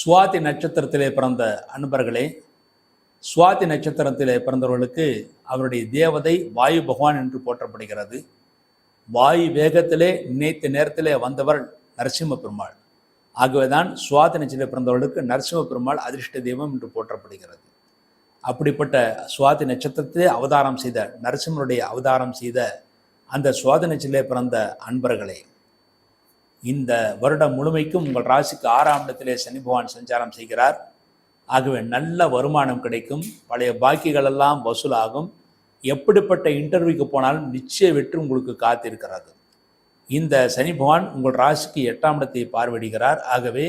சுவாதி நட்சத்திரத்திலே பிறந்த அன்பர்களே சுவாதி நட்சத்திரத்திலே பிறந்தவர்களுக்கு அவருடைய தேவதை வாயு பகவான் என்று போற்றப்படுகிறது. வாயு வேகத்திலே நினைத்த நேரத்திலே வந்தவர் நரசிம்ம பெருமாள். ஆகவேதான் சுவாதி நட்சத்திரத்தில் பிறந்தவர்களுக்கு நரசிம்ம பெருமாள் அதிர்ஷ்ட தெய்வம் என்று போற்றப்படுகிறது. அப்படிப்பட்ட சுவாதி நட்சத்திரத்திலே அவதாரம் செய்த நரசிம்மருடைய அவதாரம் செய்த அந்த சுவாதி நட்சத்திரத்திலே பிறந்த அன்பர்களே இந்த வருடம் முழுமைக்கும் உங்கள் ராசிக்கு ஆறாம் இடத்திலே சனி பகவான் சஞ்சாரம் செய்கிறார். ஆகவே நல்ல வருமானம் கிடைக்கும். பழைய பாக்கிகளெல்லாம் வசூலாகும். எப்படிப்பட்ட இன்டர்வியூக்கு போனாலும் நிச்சய வெற்றி உங்களுக்கு காத்திருக்கிறது. இந்த சனி பகவான் உங்கள் ராசிக்கு எட்டாம் இடத்தை பார்வையிடுகிறார். ஆகவே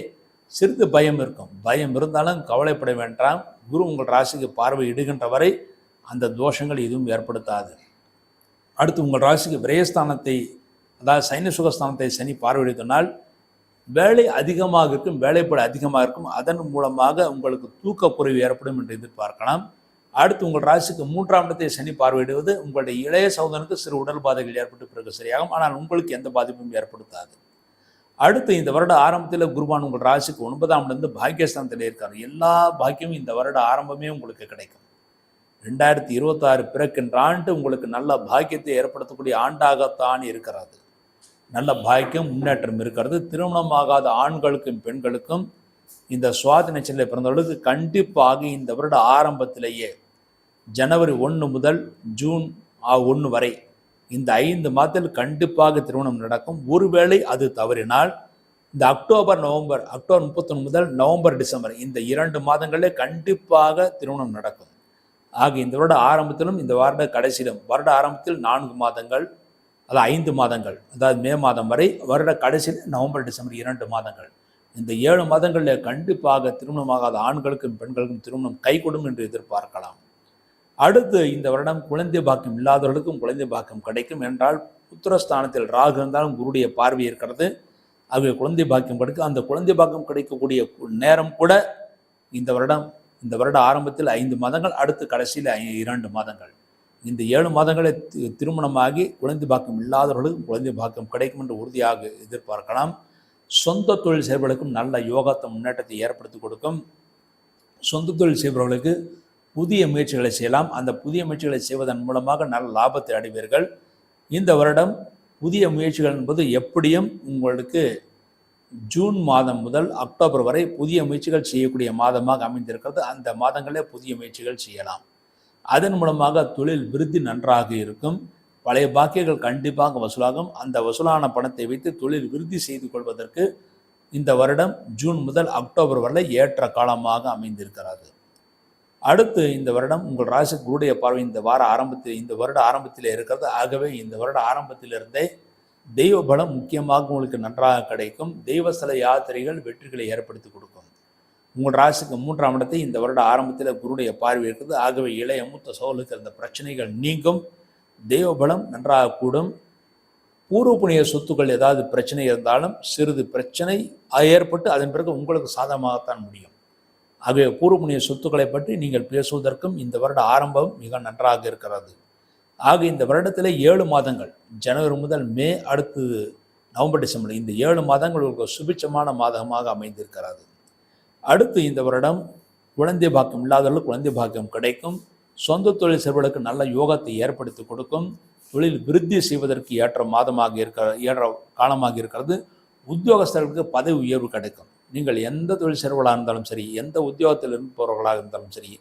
சிறிது பயம் இருக்கும். பயம் இருந்தாலும் கவலைப்பட வேண்டாம். குரு உங்கள் ராசிக்கு பார்வையிடுகின்ற வரை அந்த தோஷங்கள் எதுவும் ஏற்படுத்தாது. அடுத்து உங்கள் ராசிக்கு விரயஸ்தானத்தை அதாவது சைன சுகஸ்தானத்தை சனி பார்வையிடுத்தினால் வேலை அதிகமாக இருக்கும் வேலைப்பட அதிகமாக இருக்கும் அதன் மூலமாக உங்களுக்கு தூக்கக்குறைவு ஏற்படும் என்று எதிர்பார்க்கலாம். அடுத்து உங்கள் ராசிக்கு மூன்றாம் இடத்தை சனி பார்வையிடுவது உங்களுடைய இளைய சகோதரனுக்கு சிறு உடல் பாதைகள் ஏற்பட்டு பிறகு சரியாகும் ஆனால் உங்களுக்கு எந்த பாதிப்பும் ஏற்படுத்தாது. அடுத்து இந்த வருட ஆரம்பத்தில் குருவான் உங்கள் ராசிக்கு ஒன்பதாம் இடந்து பாக்கியஸ்தானத்தில் இருக்கார். எல்லா பாக்கியமும் இந்த வருட ஆரம்பமே உங்களுக்கு கிடைக்கும். ரெண்டாயிரத்தி இருபத்தாறு பிறக்கின்ற ஆண்டு உங்களுக்கு நல்ல பாக்கியத்தை ஏற்படுத்தக்கூடிய ஆண்டாகத்தான் இருக்கிறது. நல்ல பாய்க்கும் முன்னேற்றம் இருக்கிறது. திருமணமாகாத ஆண்களுக்கும் பெண்களுக்கும் இந்த சுவாதி நட்சத்திரத்தில் பிறந்தவர்களுக்கு கண்டிப்பாக இந்த வருட ஆரம்பத்திலேயே ஜனவரி ஒன்று முதல் ஜூன் ஒன்று வரை இந்த ஐந்து மாதத்தில் கண்டிப்பாக திருமணம் நடக்கும். ஒருவேளை அது தவறினால் இந்த அக்டோபர் நவம்பர் அக்டோபர் முப்பத்தொன்று முதல் நவம்பர் டிசம்பர் இந்த இரண்டு மாதங்களே கண்டிப்பாக திருமணம் நடக்கும். ஆக இந்த வருட ஆரம்பத்திலும் இந்த வருட கடைசியிலும் வருட ஆரம்பத்தில் நான்கு மாதங்கள் அது ஐந்து மாதங்கள் அதாவது மே மாதம் வரை வருட கடைசியில் நவம்பர் டிசம்பர் இரண்டு மாதங்கள். இந்த ஏழு மாதங்களில் கண்டிப்பாக திருமணமாகாத ஆண்களுக்கும் பெண்களுக்கும் திருமணம் கைகூடும் என்று எதிர்பார்க்கலாம். அடுத்து இந்த வருடம் குழந்தை பாக்கியம் இல்லாதவர்களுக்கும் குழந்தை பாக்கியம் கிடைக்கும் என்றால் புத்திரஸ்தானத்தில் ராகு இருந்தாலும் குருடைய பார்வை இருக்கிறது. ஆகவே குழந்தை பாக்கியம் கிடைக்கும் அந்த குழந்தை பாக்கியம் கிடைக்கக்கூடிய நேரம் கூட இந்த வருடம் இந்த வருட ஆரம்பத்தில் ஐந்து மாதங்கள் அடுத்து கடைசியில் இரண்டு மாதங்கள். இந்த ஏழு மாதங்களே திருமணமாகி குழந்தை பாக்கம் இல்லாதவர்களுக்கும் குழந்தை பாக்கம் கிடைக்கும் என்று உறுதியாக எதிர்பார்க்கலாம். சொந்த தொழில் செய்பவர்களுக்கும் நல்ல யோகாத்த முன்னேற்றத்தை ஏற்படுத்தி கொடுக்கும். சொந்த தொழில் செய்பவர்களுக்கு புதிய முயற்சிகளை செய்யலாம். அந்த புதிய முயற்சிகளை செய்வதன் மூலமாக நல்ல லாபத்தை அடைவீர்கள். இந்த வருடம் புதிய முயற்சிகள் என்பது எப்படியும் உங்களுக்கு ஜூன் மாதம் முதல் அக்டோபர் வரை புதிய முயற்சிகள் செய்யக்கூடிய மாதமாக அமைந்திருக்கிறது. அந்த மாதங்களே புதிய முயற்சிகள் செய்யலாம். அதன் மூலமாக தொழில் விருத்தி நன்றாக இருக்கும். பழைய பாக்கியங்கள் கண்டிப்பாக வசூலாகும். அந்த வசூலான பணத்தை வைத்து தொழில் விருத்தி செய்து கொள்வதற்கு இந்த வருடம் ஜூன் முதல் அக்டோபர் வரை ஏற்ற காலமாக அமைந்திருக்கிறது. அடுத்து இந்த வருடம் உங்கள் ராசி குருடைய பார்வை இந்த வார ஆரம்பத்தில் இந்த வருட ஆரம்பத்தில் இருக்கிறது. ஆகவே இந்த வருட ஆரம்பத்திலிருந்தே தெய்வ பலம் முக்கியமாக உங்களுக்கு நன்றாக கிடைக்கும். தெய்வஸ்தல யாத்திரைகள் வெற்றிகளை ஏற்படுத்தி கொடுக்கும். உங்கள் ராசிக்கு மூன்றாம் இடத்தை இந்த வருட ஆரம்பத்தில் குருடைய பார்வை இருக்குது. ஆகவே இளைய மூத்த சோழலுக்கு இருந்த பிரச்சனைகள் நீங்கும். தெய்வபலம் நன்றாகக்கூடும் நன்றாக கூடும். பூர்வ புண்ணிய சொத்துக்கள் ஏதாவது பிரச்சனை இருந்தாலும் சிறிது பிரச்சனை ஏற்பட்டு அதன் பிறகு உங்களுக்கு சாதகமாகத்தான் முடியும். ஆகவே பூர்வ புண்ணிய சொத்துக்களை பற்றி நீங்கள் பேசுவதற்கும் இந்த வருட ஆரம்பம் மிக நன்றாக இருக்கிறது. ஆக இந்த வருடத்தில் ஏழு மாதங்கள் ஜனவரி முதல் மே அடுத்து நவம்பர் டிசம்பர் இந்த ஏழு மாதங்கள் ஒரு சுபிட்சமான மாதமாக அமைந்திருக்கிறது. அடுத்து இந்த வருடம் குழந்தை பாக்கியம் இல்லாதவர்கள் குழந்தை பாக்கியம் கிடைக்கும். சொந்த தொழில் செய்வர்களுக்கு நல்ல யோகத்தை ஏற்படுத்தி கொடுக்கும். தொழில் விருத்தி செய்வதற்கு ஏற்ற மாதமாக இருக்கிற ஏற்ற காலமாக இருக்கிறது. உத்தியோகஸ்தர்களுக்கு பதவி உயர்வு கிடைக்கும். நீங்கள் எந்த தொழில் செய்வர்களாக இருந்தாலும் சரி எந்த உத்தியோகத்தில் இருப்பவர்களாக இருந்தாலும் சரி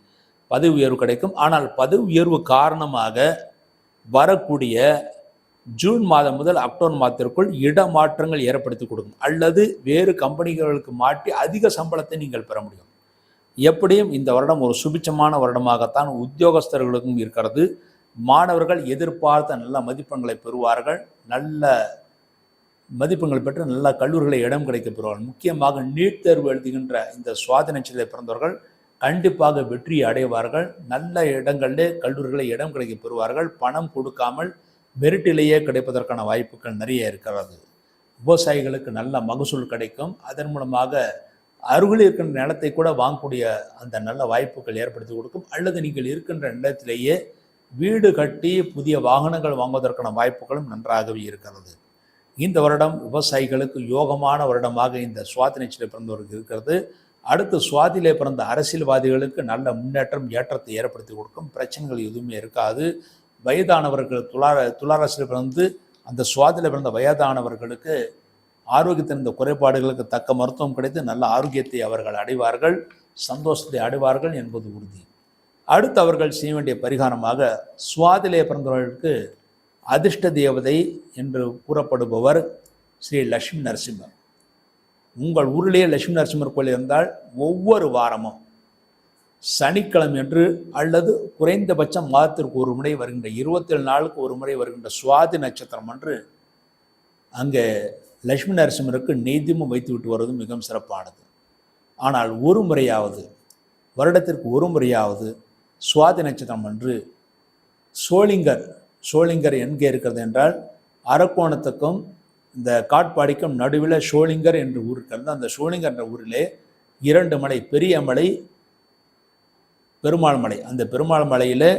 பதவி உயர்வு கிடைக்கும். ஆனால் பதவி உயர்வு காரணமாக வரக்கூடிய ஜூன் மாதம் முதல் அக்டோபர் மாதத்திற்குள் இடமாற்றங்கள் ஏற்படுத்தி கொடுக்கும். அல்லது வேறு கம்பெனிகளுக்கு மாற்றி அதிக சம்பளத்தை நீங்கள் பெற முடியும். எப்படியும் இந்த வருடம் ஒரு சுபிச்சமான வருடமாகத்தான் உத்தியோகஸ்தர்களுக்கும் இருக்கிறது. மாணவர்கள் எதிர்பார்த்த நல்ல மதிப்பெண்களை பெறுவார்கள். நல்ல மதிப்பெண்கள் பெற்று நல்ல கல்லூரிகளை இடம் கிடைக்க பெறுவார்கள். முக்கியமாக நீட் தேர்வு எழுதுகின்ற இந்த சுவாதி நட்சத்திரத்தில் பிறந்தவர்கள் கண்டிப்பாக வெற்றி அடைவார்கள். நல்ல இடங்களிலே கல்லூரிகளை இடம் கிடைக்க பெறுவார்கள். பணம் கொடுக்காமல் மெரிட்டிலேயே கிடைப்பதற்கான வாய்ப்புகள் நிறைய இருக்கிறது. விவசாயிகளுக்கு நல்ல மகசூல் கிடைக்கும். அதன் மூலமாக அருகில் இருக்கின்ற நிலத்தை கூட வாங்கக்கூடிய அந்த நல்ல வாய்ப்புகள் ஏற்படுத்தி கொடுக்கும். அல்லது நீங்கள் இருக்கின்ற நிலத்திலேயே வீடு கட்டி புதிய வாகனங்கள் வாங்குவதற்கான வாய்ப்புகளும் நன்றாகவே இருக்கிறது. இந்த வருடம் விவசாயிகளுக்கு யோகமான வருடமாக இந்த சுவாதி நட்சத்திரம் பிறந்தவருக்கு இருக்கிறது. அடுத்து சுவாதியிலே பிறந்த அரசியல்வாதிகளுக்கு நல்ல முன்னேற்றம் ஏற்றத்தை ஏற்படுத்தி கொடுக்கும். பிரச்சனைகள் எதுவுமே இருக்காது. வயதானவர்கள் துளார துளாராசியில் பிறந்து அந்த சுவாதியில் பிறந்த வயதானவர்களுக்கு ஆரோக்கியத்தின் இந்த குறைபாடுகளுக்கு தக்க மருத்துவம் கிடைத்து நல்ல ஆரோக்கியத்தை அவர்கள் அடைவார்கள் சந்தோஷத்தை அடைவார்கள் என்பது உறுதி. அடுத்து அவர்கள் செய்ய வேண்டிய பரிகாரமாக சுவாதிலே பிறந்தவர்களுக்கு அதிர்ஷ்ட தேவதை என்று கூறப்படுபவர் ஸ்ரீ லட்சுமி நரசிம்மர். உங்கள் ஊரிலேயே லட்சுமி நரசிம்மர் கோயில் இருந்தால் ஒவ்வொரு வாரமும் சனிக்கிழமை என்று அல்லது குறைந்தபட்சம் மாதத்திற்கு ஒரு முறை வருகின்ற இருபத்தேழு நாளுக்கு ஒரு முறை வருகின்ற சுவாதி நட்சத்திரம் அன்று அங்கே லட்சுமி நரசிம்மருக்கு நெய்தியமும் வைத்துவிட்டு வருவது மிகவும் சிறப்பானது. ஆனால் ஒரு முறையாவது வருடத்திற்கு ஒரு முறையாவது சுவாதி நட்சத்திரம் அன்று சோளிங்கர் சோளிங்கர் எங்கே இருக்கிறது என்றால் அரக்கோணத்துக்கும் இந்த காட்பாடிக்கும் நடுவில் சோளிங்கர் என்ற ஊர் இருக்கிறது. அந்த சோளிங்கர் என்ற ஊரிலே இரண்டு மலை பெரிய மலை பெருமாள் மலை அந்த பெருமாள் மலையில்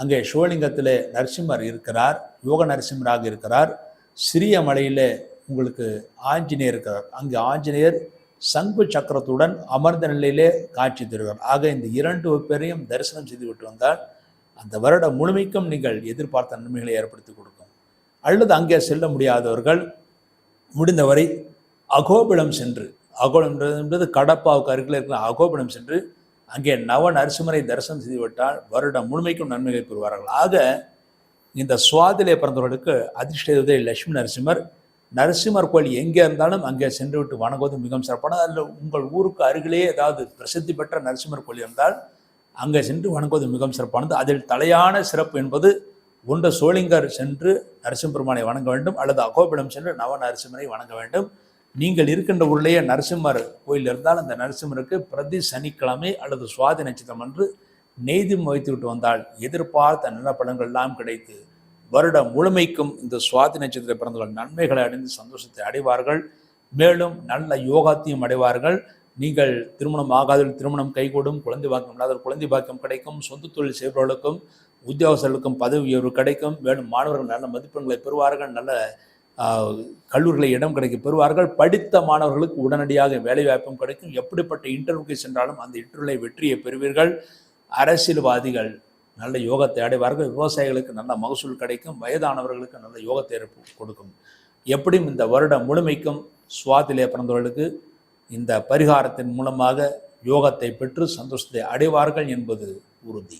அங்கே சிவலிங்கத்தில் நரசிம்மர் இருக்கிறார் யோக நரசிம்மராக இருக்கிறார். சிறிய மலையில் உங்களுக்கு ஆஞ்சநேயர் இருக்கிறார். அங்கே ஆஞ்சநேயர் சங்கு சக்கரத்துடன் அமர்ந்த நிலையிலே காட்சி தருகிறார். ஆக இந்த இரண்டு பேரையும் தரிசனம் செய்து விட்டு வந்தால் அந்த வருடம் முழுமைக்கும் நீங்கள் எதிர்பார்த்த நன்மைகளை ஏற்படுத்தி கொடுக்கும். அல்லது அங்கே செல்ல முடியாதவர்கள் முடிந்தவரை அகோபிலம் சென்று அகோபிலம் என்பது கடப்பாவுக்கு அருகில் இருக்கிற அகோபிலம் சென்று அங்கே நவ நரசிம்மரை தரிசனம் செய்துவிட்டால் வருடம் முழுமைக்கும் நன்மைகளை பெறுவார்கள் ஆக இந்த சுவாதிலே பிறந்தவர்களுக்கு அதிர்ஷ்டதை லட்சுமி நரசிம்மர் நரசிம்மர் கோயில் எங்கே இருந்தாலும் அங்கே சென்று விட்டு வணங்குவது மிகவும் சிறப்பான. அதில் உங்கள் ஊருக்கு அருகிலே ஏதாவது பிரசித்தி பெற்ற நரசிம்மர் கோயில் இருந்தால் அங்கே சென்று வணங்குவது மிகவும் சிறப்பானது. அதில் தலையான சிறப்பு என்பது ஒன்று சோளிங்கர் சென்று நரசிம்மருமானை வணங்க வேண்டும் அல்லது அகோபிடம் சென்று நவ நரசிம்மரை வணங்க வேண்டும். நீங்கள் இருக்கின்ற ஊர்லேயே நரசிம்மர் கோயில் இருந்தால் அந்த நரசிம்மருக்கு பிரதி சனிக்கிழமை அல்லது சுவாதி நட்சத்திரம் அன்று நெய்தும் வைத்து விட்டு வந்தால் எதிர்பார்த்த நல்ல பலன்கள் எல்லாம் கிடைத்து வருடம் முழுமைக்கும் இந்த சுவாதி நட்சத்திர பிறந்தவர்கள் நன்மைகளை அடைந்து சந்தோஷத்தை அடைவார்கள். மேலும் நல்ல யோகாத்தையும் அடைவார்கள். நீங்கள் திருமணம் ஆகாதவர்கள் திருமணம் கைகூடும் குழந்தை பாக்கியம் இல்லாதவர் குழந்தை பாக்கியம் கிடைக்கும் சொந்த தொழில் செய்பவர்களுக்கும் உத்தியோகஸ்தர்களுக்கும் பதவி உயர்வு கிடைக்கும். மேலும் மாணவர்கள் நல்ல மதிப்பெண்களை பெறுவார்கள் நல்ல ஆஹ், கல்லூரிகளில் இடம் கிடைக்க பெறுவார்கள். படித்த மாணவர்களுக்கு உடனடியாக வேலைவாய்ப்பும் கிடைக்கும். எப்படிப்பட்ட இன்டர்வியூக்கு சென்றாலும் அந்த இன்டர்வியூவில் வெற்றியை பெறுவீர்கள். அரசியல்வாதிகள் நல்ல யோகத்தை அடைவார்கள். விவசாயிகளுக்கு நல்ல மகசூல் கிடைக்கும். வயதானவர்களுக்கு நல்ல யோகத்தை கொடுக்கும். எப்படியும் இந்த வருடம் முழுமைக்கும் சுவாத்திலே பிறந்தவர்களுக்கு இந்த பரிகாரத்தின் மூலமாக யோகத்தை பெற்று சந்தோஷத்தை அடைவார்கள் என்பது உறுதி.